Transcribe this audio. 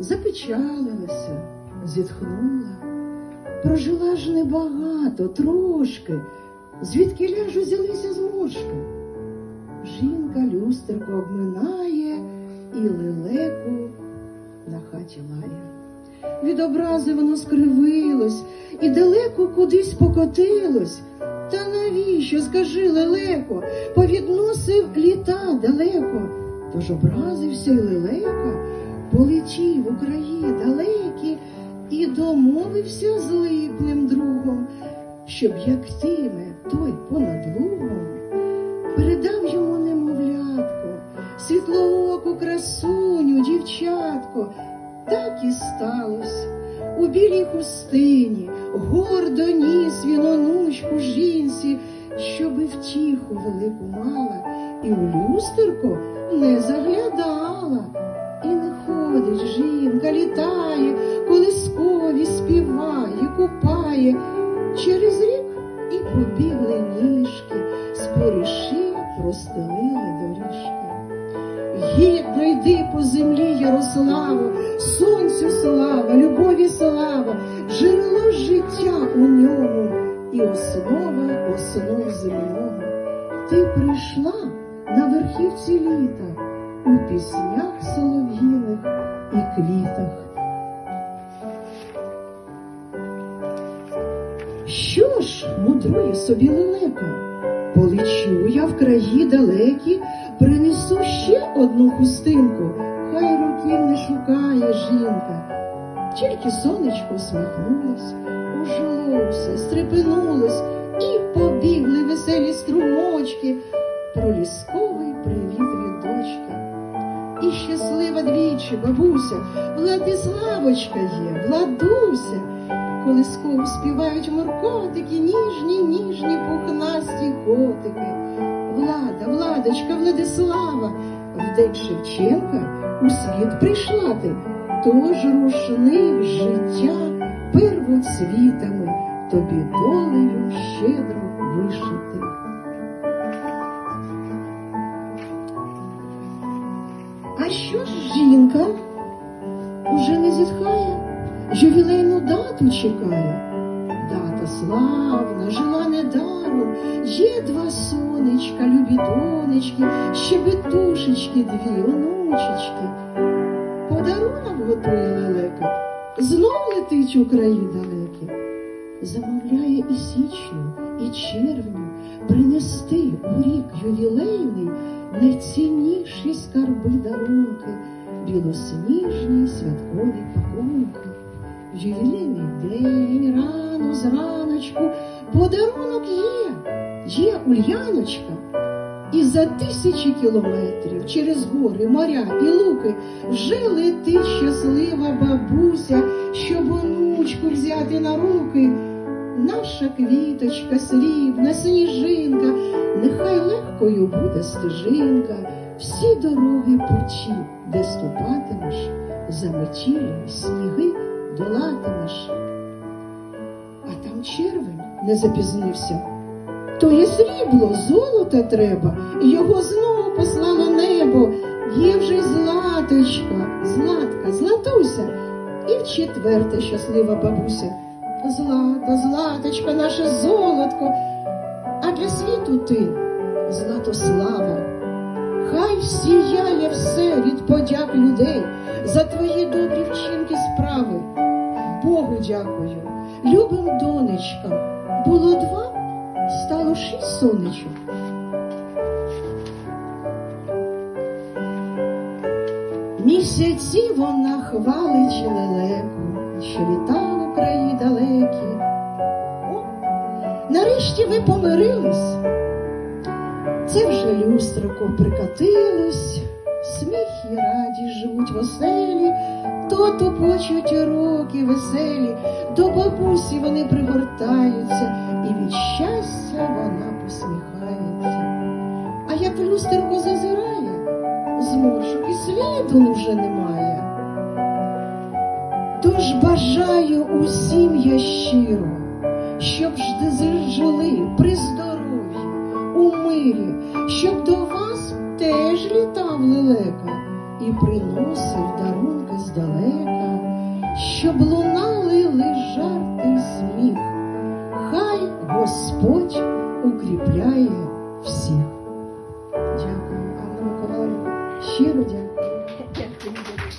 запечалилася, зітхнула. Прожила ж небагато, трошки, звідки ляж узялися зморшки. Жінка люстерко обминає і лелеку на хаті лає. Від образи воно скривилось і далеко кудись покотилось. Та навіщо, скажи, лелеко, повідносив літа далеко, тож образився й лелека, полетів у далекі і домовився з липлим другом, щоб як тиме той понад лугом, передав йому немовлятко, світлооку красуню, дівчатко. Так і сталося. У білій хустині гордо ніс він онучку жінці, щоби втіху велику мала, і у люстерко не заглядала. Жінка, літає, колискові співає, купає. Через рік і побігли ніжки, спориші простелили доріжки. Гідно йди по землі, Ярославу, сонцю слава, любові слава, джерело життя у ньому і основа основ земного. Ти прийшла на верхівці літа у піснях солов'їних і квітах. Що ж мудрує собі лелека? Полечу я в краї далекі, принесу ще одну хустинку, хай руків не шукає жінка. Тільки сонечко сміхнулось, ожило все, стрепенулось, і побігли веселі струмочки, пролісковий привіт від дочки. І щаслива двічі бабуся, Владиславочка є, Владуся. коли Колисково співають муркотики, ніжні, ніжні, пухнасті котики. Влада, Владочка, Владислава, в день Шевченка у світ прийшла ти, тож рушник життя первоцвітами тобі долею щедро вишити. Що ж жінка уже не зітхає? ювілейну дату чекає. Дата славна, жила недаром, є два сонечка, любі донечки, щебетушечки, дві онучечки. Подарунок готує лелека, знов летить у краї далекі. Замовляє і січню, і червню принести у рік ювілейний найцінніші скарби дарунки, білосніжні святкові пакунки. В ювілейний день, рано зраночку, подарунок є, є Ульяночка. І за тисячі кілометрів через гори, моря і луки вже летить щаслива бабуся, щоб онучку взяти на руки. Наша квіточка срібна, сніжинка, нехай легкою буде стежинка, всі дороги путі, де ступатимеш, заметілі сніги долатимеш. А там червень не запізнився. То є срібло, золота треба, його знову послало небо. Є вже й златочка, златка, златуся, і в четверте щаслива бабуся. Злата, златочка, наше золотко, а для світу ти, Златослава, хай сіяє все від подяк людей за твої добрі вчинки справи. Богу дякую, любим донечкам. Було два, стало шість сонечок. Місяці вона хвалить лелеку, що літав у краї далекі. О, нарешті ви помирились. Це вже люстрако прикатилось, сміх і радість живуть в оселі, то тупочуть роки веселі, до бабусі вони пригортаються, і від щастя вона посміхається. А як люстерко зазирає, зморшок і сліду вже немає. Тож бажаю усім я щиро, щоб жили при здоров'ї, у мирі, щоб до вас теж літав лелека і приносив дарунки здалека. щоб лунали лиш жарти й сміх. Хай Господь укріпляє всіх.